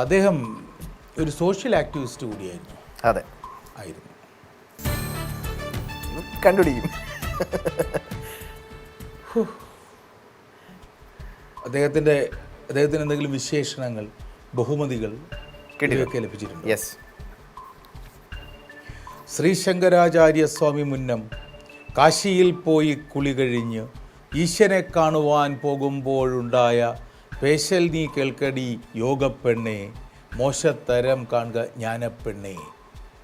അദ്ദേഹം ഒരു social activist കൂടിയായിരുന്നു. അതെ. ആയിരുന്നു. കണ്ടുപിടിക്കും. അദ്ദേഹത്തിന്റെ അദ്ദേഹത്തിന് എന്തെങ്കിലും വിശേഷണങ്ങൾ ബഹുമതികൾ കിട്ടിയൊക്കെ ലഭിച്ചിട്ടുണ്ട്? യെസ് ശ്രീശങ്കരാചാര്യ സ്വാമി മുന്നം കാശിയിൽ പോയി കുളി കഴിഞ്ഞ് ഈശ്വനെ കാണുവാൻ പോകുമ്പോഴുണ്ടായ പേശൽ നീ കേൾക്കടി യോഗപ്പെണ്ണേ മോശത്തരം കാണുക ജ്ഞാനപ്പെണ്ണേ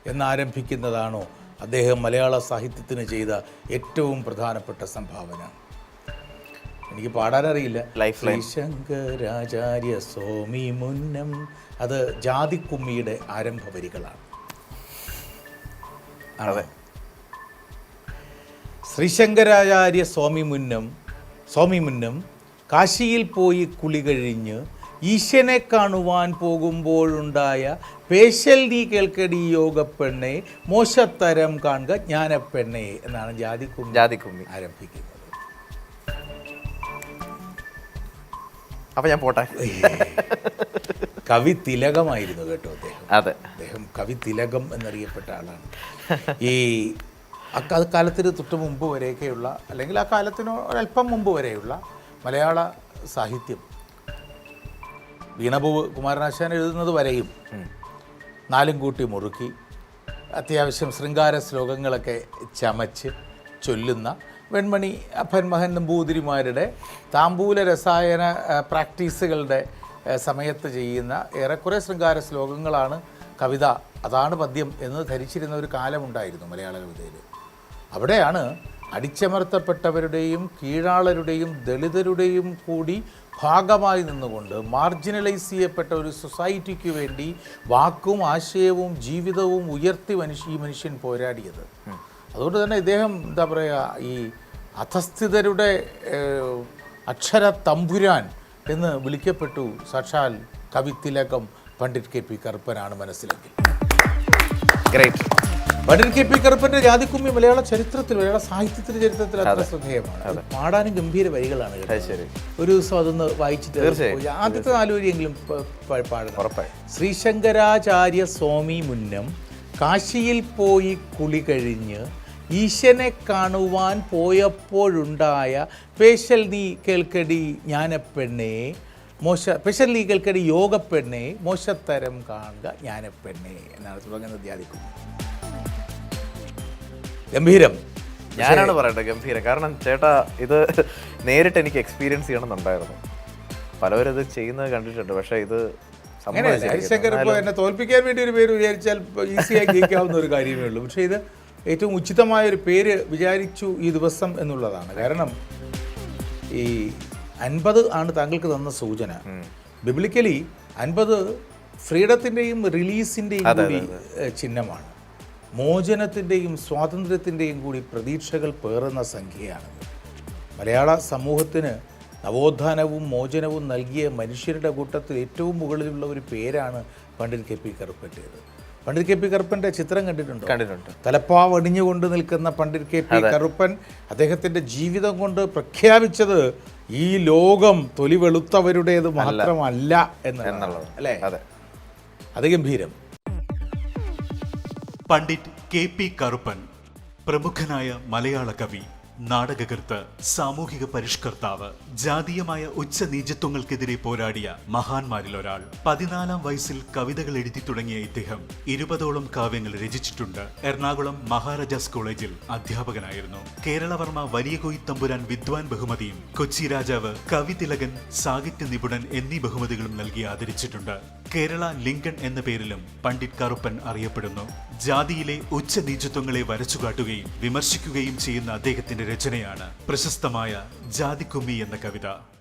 എന്നാരംഭിക്കുന്നതാണോ അദ്ദേഹം മലയാള സാഹിത്യത്തിന് ചെയ്ത ഏറ്റവും പ്രധാനപ്പെട്ട സംഭാവന. എനിക്ക് പാടാനറിയില്ല ലൈഫ് ശ്രീശങ്കരാചാര്യ സ്വാമി മുന്നം അത് ജാതിക്കുമ്മിയുടെ ആരംഭ വരികളാണ് അതെ. ശ്രീശങ്കരാചാര്യ സ്വാമി മുന്നം സ്വാമി മുന്നം കാശിയിൽ പോയി കുളി കഴിഞ്ഞ് ഈശ്വനെ കാണുവാൻ പോകുമ്പോഴുണ്ടായ പേശൽ നീ കേൾക്കടി യോഗ പെണ്ണെ മോശത്തരം കാണുക ജ്ഞാനപ്പെണ്ണെ എന്നാണ് ജാതിക്കുമ്മി ജാതിക്കുമ്പി ആരംഭിക്കുന്നത്. അപ്പൊ ഞാൻ പോട്ടെ. കവി തിലകമായിരുന്നു കേട്ടോ അദ്ദേഹം. അതെ. അദ്ദേഹം കവി തിലകം എന്നറിയപ്പെട്ട ആളാണ്. ഈ അക്ക- അത് കാലത്തിന് തൊട്ട് മുമ്പ് വരെയൊക്കെയുള്ള അല്ലെങ്കിൽ ആ കാലത്തിനോ ഒരല്പം മുമ്പ് വരെയുള്ള മലയാള സാഹിത്യം. വീണപൂവ് കുമാരനാശാൻ എഴുതുന്നത് വരെയും നാലും കൂട്ടി മുറുക്കി അത്യാവശ്യം ശൃംഗാര ശ്ലോകങ്ങളൊക്കെ ചമച്ച് ചൊല്ലുന്ന വെൺമണി അപ്പൻമഹൻ നമ്പൂതിരിമാരുടെ താമ്പൂല രസായന പ്രാക്ടീസുകളുടെ സമയത്ത് ചെയ്യുന്ന ഏറെക്കുറെ ശൃംഗാര ശ്ലോകങ്ങളാണ് കവിത അതാണ് പദ്യം എന്ന് ധരിച്ചിരുന്ന ഒരു കാലമുണ്ടായിരുന്നു മലയാള കവിതയിൽ അവിടെയാണ് അടിച്ചമർത്തപ്പെട്ടവരുടെയും കീഴാളരുടെയും ദളിതരുടെയും കൂടി ഭാഗമായി നിന്നുകൊണ്ട് മാർജിനലൈസ് ചെയ്യപ്പെട്ട ഒരു സൊസൈറ്റിക്ക് വേണ്ടി വാക്കും ആശയവും ജീവിതവും ഉയർത്തി മനുഷ്യ ഈ മനുഷ്യൻ പോരാടിയത്. അതുകൊണ്ട് തന്നെ ഇദ്ദേഹം എന്താ പറയുക ഈ അധസ്ഥിതരുടെ അക്ഷര തമ്പുരാൻ എന്ന് വിളിക്കപ്പെട്ടു. സാക്ഷാൽ കവിത്തിലകം പണ്ഡിറ്റ് കെ പി കറുപ്പനാണ് മനസ്സിലെങ്കിൽ. ഗ്രേറ്റ് പണ്ഡിറ്റ് കെ പി കറുപ്പന്റെ ജാതിക്കുമ്മി മലയാള ചരിത്രത്തിൽ മലയാള സാഹിത്യത്തിന്റെ ചരിത്രത്തിൽ അത്ര ശ്രദ്ധേയമാണ്. പാടാനും ഗംഭീര വരികളാണ്. ശരി. ഒരു ദിവസം അതൊന്ന് വായിച്ചിട്ട്. ആദ്യത്തെ നാലുവരിയെങ്കിലും പാടണം. ശ്രീശങ്കരാചാര്യ സ്വാമി മുന്നം കാശിയിൽ പോയി കുളി കഴിഞ്ഞ് ഈശനെ കാണുവാൻ പോയപ്പോഴുണ്ടായ പേശൽ നീ കേൾക്കടി ജ്ഞാനപ്പെണ്ണേ മോശ പേശൽ നീ കേൾക്കടി യോഗപ്പെണ്ണേ മോശത്തരം കാണുക ജ്ഞാനപ്പെണ്ണേ എന്നാണ് തുടങ്ങുന്നത് ധ്യാനിക്കുന്നത് ഗംഭീരം. ഞാനാണ് പറയട്ടെ ഗംഭീരം. കാരണം ചേട്ടാ ഇത് നേരിട്ട് എനിക്ക് എക്സ്പീരിയൻസ് ചെയ്യണമെന്നുണ്ടായിരുന്നു. പലവരും ഇത് ചെയ്യുന്നത് കണ്ടിട്ടുണ്ട്. പക്ഷെ ഇത്. ഹരിശങ്കർ ഇപ്പോൾ എന്നെ തോൽപ്പിക്കാൻ വേണ്ടി ഒരു പേര് വിചാരിച്ചാൽ ഈസിയായി ജയിക്കാവുന്ന ഒരു കാര്യമേ ഉള്ളൂ. പക്ഷേ ഇത് ഏറ്റവും ഉചിതമായ ഒരു പേര് വിചാരിച്ചു ഈ ദിവസം എന്നുള്ളതാണ്. കാരണം ഈ അൻപത് ആണ് താങ്കൾക്ക് തന്ന സൂചന. ബിബ്ലിക്കലി അൻപത് ഫ്രീഡത്തിന്റെയും റിലീസിന്റെയും കൂടി ചിഹ്നമാണ്. മോചനത്തിന്റെയും സ്വാതന്ത്ര്യത്തിന്റെയും കൂടി പ്രതീക്ഷകൾ പേറുന്ന സംഖ്യയാണത് മലയാള സമൂഹത്തിന് നവോത്ഥാനവും മോചനവും നൽകിയ മനുഷ്യരുടെ കൂട്ടത്തിൽ ഏറ്റവും മുകളിലുള്ള ഒരു പേരാണ് പണ്ഡിറ്റ് കെ പി കറുപ്പന്റേത്. പണ്ഡിറ്റ് കെ പി കറുപ്പന്റെ ചിത്രം കണ്ടിട്ടുണ്ട്? കണ്ടിട്ടുണ്ട്. തലപ്പാവ് അണിഞ്ഞുകൊണ്ട് നിൽക്കുന്ന പണ്ഡിറ്റ് കെ പി കറുപ്പൻ അദ്ദേഹത്തിന്റെ ജീവിതം കൊണ്ട് പ്രഖ്യാപിച്ചത് ഈ ലോകം തൊലി വെളുത്തവരുടേത് മാത്രമല്ല എന്നുള്ളത് അല്ലേ? അതെ. അതിഗംഭീരം പണ്ഡിറ്റ് കെ പി കറുപ്പൻ പ്രമുഖനായ മലയാള കവി നാടകകൃത്ത് സാമൂഹിക പരിഷ്കർത്താവ് ജാതീയമായ ഉച്ചനീചത്വങ്ങൾക്കെതിരെ പോരാടിയ മഹാന്മാരിൽ ഒരാൾ. പതിനാലാം വയസ്സിൽ കവിതകൾ എഴുതി തുടങ്ങിയ ഇദ്ദേഹം ഇരുപതോളം കാവ്യങ്ങൾ രചിച്ചിട്ടുണ്ട്. എറണാകുളം മഹാരാജാസ് കോളേജിൽ അധ്യാപകനായിരുന്നു. കേരളവർമ്മ വലിയ കൊയ്ത്തമ്പുരാൻ വിദ്വാൻ ബഹുമതിയും കൊച്ചി രാജാവ് കവിതിലകൻ സാഹിത്യ നിപുണൻ എന്നീ ബഹുമതികളും നൽകി ആദരിച്ചിട്ടുണ്ട്. കേരള ലിങ്കൺ എന്ന പേരിലും പണ്ഡിറ്റ് കറുപ്പൻ അറിയപ്പെടുന്നു. ജാതിയിലെ ഉച്ചനീചത്വങ്ങളെ വരച്ചുകാട്ടുകയും വിമർശിക്കുകയും ചെയ്യുന്ന അദ്ദേഹത്തിന്റെ രചനയാണ് പ്രശസ്തമായ ജാതിക്കുമ്മി എന്ന കവിത.